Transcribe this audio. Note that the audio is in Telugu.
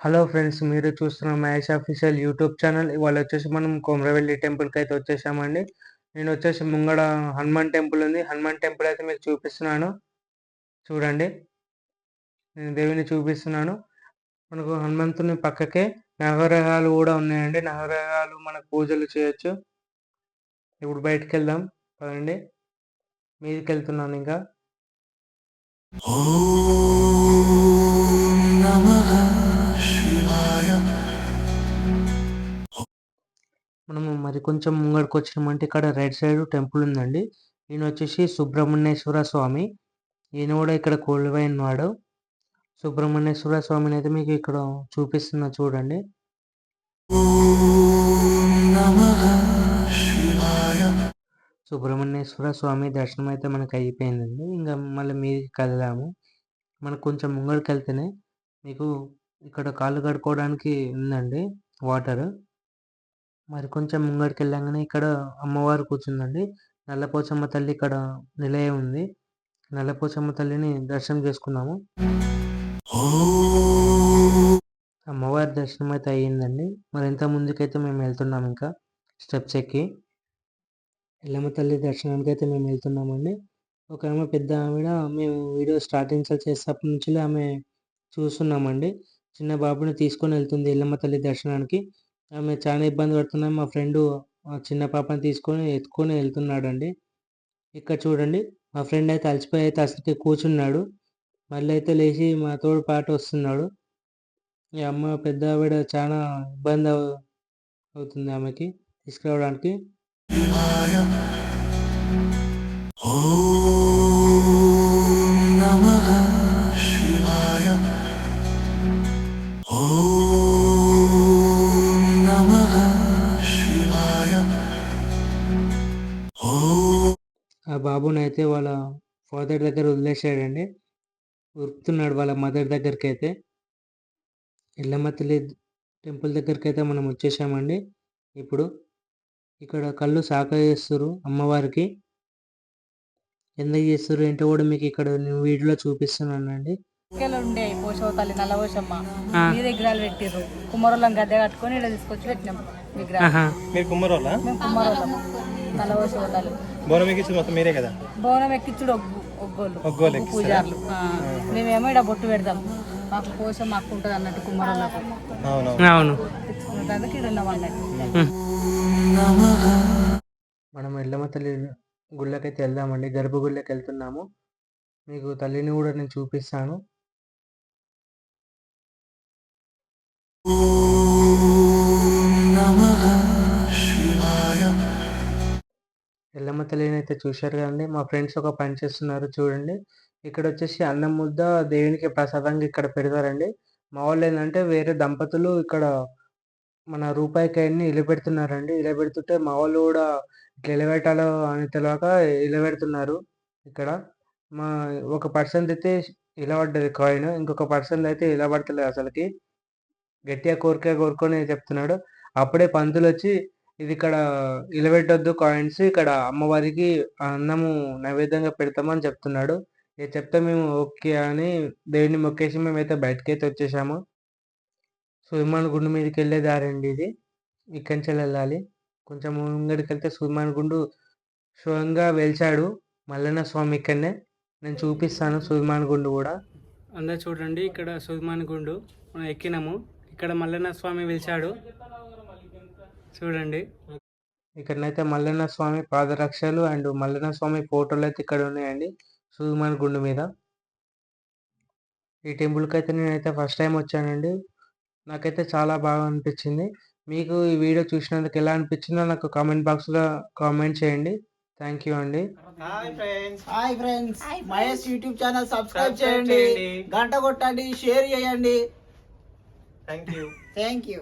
హలో ఫ్రెండ్స్ మీరు చూస్తున్న మ్యాచ్ అఫీషియల్ యూట్యూబ్ ఛానల్. ఇవాళ వచ్చేసి మనం కొమరవెల్లి టెంపుల్కి అయితే వచ్చేసామండి. నేను వచ్చేసి ముంగడ హనుమాన్ టెంపుల్ ఉంది. హనుమాన్ టెంపుల్ అయితే మీకు చూపిస్తున్నాను. చూడండి. నేను దేవిని చూపిస్తున్నాను. మనకు హనుమంతుని పక్కకే నవగ్రహాలు కూడా ఉన్నాయండి. నవగ్రహాలు మనకు పూజలు చేయొచ్చు. ఇప్పుడు బయటికి వెళ్దాం. పదండి. మీదకి వెళ్తున్నాను ఇంకా మనము మరి కొంచెం ముంగడికి వచ్చినామంటే ఇక్కడ రైట్ సైడ్ టెంపుల్ ఉందండి. ఈయన వచ్చేసి సుబ్రహ్మణ్యేశ్వర స్వామి. ఈయన కూడా ఇక్కడ కొలువైన వాడు సుబ్రహ్మణ్యేశ్వర స్వామిని అయితే మీకు ఇక్కడ చూపిస్తున్నా చూడండి. సుబ్రహ్మణ్యేశ్వర స్వామి దర్శనం అయితే మనకు అయిపోయిందండి. ఇంకా మళ్ళీ మీదికి కదిలాము మనకు కొంచెం ముంగడికి వెళ్తేనే మీకు ఇక్కడ కాళ్ళు కడుక్కోవడానికి ఉందండి వాటర్. మరి కొంచెం ముంగడికి వెళ్ళంగానే ఇక్కడ అమ్మవారు కూర్చుందండి. నల్లపోచమ్మ తల్లి ఇక్కడ నిలయ ఉంది. నల్లపోచమ్మ తల్లిని దర్శనం చేసుకున్నాము. అమ్మవారి దర్శనం అయితే అయ్యిందండి. మరి ఇంత ముందుకైతే మేము వెళ్తున్నాం ఇంకా స్టెప్స్ ఎక్కి ఎల్లమ్మ తల్లి దర్శనానికి అయితే మేము వెళ్తున్నామండి. ఒక ఆమె పెద్ద ఆవిడ మేము వీడియో స్టార్టింగ్ చేసేటప్పటి నుంచి ఆమె చూస్తున్నామండి. చిన్న బాబుని తీసుకొని వెళ్తుంది ఎల్లమ్మ తల్లి దర్శనానికి. ఆమె చాలా ఇబ్బంది పడుతున్నాం. మా ఫ్రెండు చిన్న పాపని తీసుకొని ఎత్తుకొని వెళ్తున్నాడండి. ఇక్కడ చూడండి మా ఫ్రెండ్ అయితే అలసిపోయి అయితే అసలుకి కూర్చున్నాడు. మళ్ళీ అయితే లేచి మా తోడు పాట వస్తున్నాడు. ఈ అమ్మ పెద్ద ఆవిడ చాలా ఇబ్బంది అవుతుంది ఆమెకి తీసుకురావడానికి. ఆ బాబుని అయితే వాళ్ళ ఫాదర్ దగ్గర వదిలేసాడండి ఉరుకుతున్నాడు వాళ్ళ మదర్ దగ్గరికి అయితే ఎల్లమ్మ తల్లి టెంపుల్ దగ్గరికి అయితే మనం వచ్చేసామండి. ఇప్పుడు ఇక్కడ కళ్ళు సాక చేస్తారు అమ్మవారికి. ఎందుకు చేస్తారు ఏంటో కూడా మీకు ఇక్కడ నేను వీడియోలో చూపిస్తున్నానండి. ఉండే పోషవ తల్లి నల్ల పోషమ్మ మీ విగ్రహాలు పెట్టిర్రు. కుమ్మరోళ్ళం గద్దె కట్టుకొని ఇక్కడ తీసుకొచ్చి పెట్టినాం విగ్రహం ఆహా. మీరు కుమ్మరోళ్ళ? మేము కుమ్మరోళ్ళం. పోషవ తల్లి బోనం ఎక్కించి మొత్తం మీరే కదా? బోనం ఎక్కించుడు ఒగ్గు ఒగ్గోళ్ళు. పూజారులు. ఆ. మేమేమో ఇక్కడ బొట్టు పెడతాం. మాకు పోషం మాకు ఉంటుంది అన్నట్టు కుమ్మరోళ్ళకు అవునవును. అవును. తెచ్చుకున్నందుకు ఇక్కడ ఉన్నాం అన్నట్టు. మనం ఎల్లమ్మ తల్లి గుళ్ళకైతే వెళ్దామండి. గర్భగుళ్ళకి వెళ్తున్నాము. మీకు తల్లిని కూడా నేను చూపిస్తాను. ఎల్లమ్మ తల్లిని అయితే చూశారు కదండి. మా ఫ్రెండ్స్ ఒక పని చేస్తున్నారు చూడండి. ఇక్కడ వచ్చేసి అన్నం ముద్ద దేవునికి ప్రసాదంగా ఇక్కడ పెడతారండి. మా వాళ్ళు ఏంటంటే వేరే దంపతులు ఇక్కడ మన రూపాయి కాయన్ని ఇలబెడుతున్నారండి. ఇలబెడుతుంటే మా వాళ్ళు కూడా ఇట్లా ఇలబెట్టాలో అని తెలియక ఇలబెడుతున్నారు ఇక్కడ. మా ఒక పర్సన్ అయితే ఇలబడ్డది కాయిన్ ఇంకొక పర్సన్ అయితే ఇలబడతలేదు అసలుకి. గట్టిగా కోరిక కోరుకొని చెప్తున్నాడు. అప్పుడే పంతులు వచ్చి ఇది ఇక్కడ ఇలబెట్టొద్దు కాయిన్స్ ఇక్కడ అమ్మవారికి అన్నము నైవేద్యంగా పెడతామని చెప్తున్నాడు. ఇది చెప్తే మేము ఓకే అని దేవుడిని మొక్కేసి మేమైతే బయటకైతే వచ్చేసాము. సూర్యమాన్ గుండు మీదకి వెళ్ళే దారి అండి ఇది. ఇక్కడి నుంచి వెళ్ళాలి. కొంచెం ముంగడికి వెళ్తే సూర్యమాన్ గుండు స్వయంగా వెలిచాడు మల్లన్న స్వామి ఇక్కడనే. నేను చూపిస్తాను సూర్యమాన్ గుండు కూడా. అందరు చూడండి ఇక్కడ సూర్యమాన్ గుండు మనం ఎక్కినాము. ఇక్కడ మల్లన్న స్వామి వెలిచాడు. చూడండి. ఇక్కడనైతే మల్లన్న స్వామి పాదరక్షలు అండ్ మల్లన్న స్వామి ఫోటోలు అయితే ఇక్కడ ఉన్నాయండి. సుమాన్ గుండు మీద. ఈ టెంపుల్కి అయితే నేనైతే ఫస్ట్ టైం వచ్చానండి. నాకైతే చాలా బాగా అనిపించింది. మీకు ఈ వీడియో చూసినందుకు ఎలా అనిపించిందో నాకు కామెంట్ బాక్స్లో కామెంట్ చేయండి. థ్యాంక్ యూ అండి. Hi friends. Hi friends. Mahesh YouTube channel subscribe చేయండి. గంట కొట్టండి షేర్ చేయండి. Thank you. Thank you.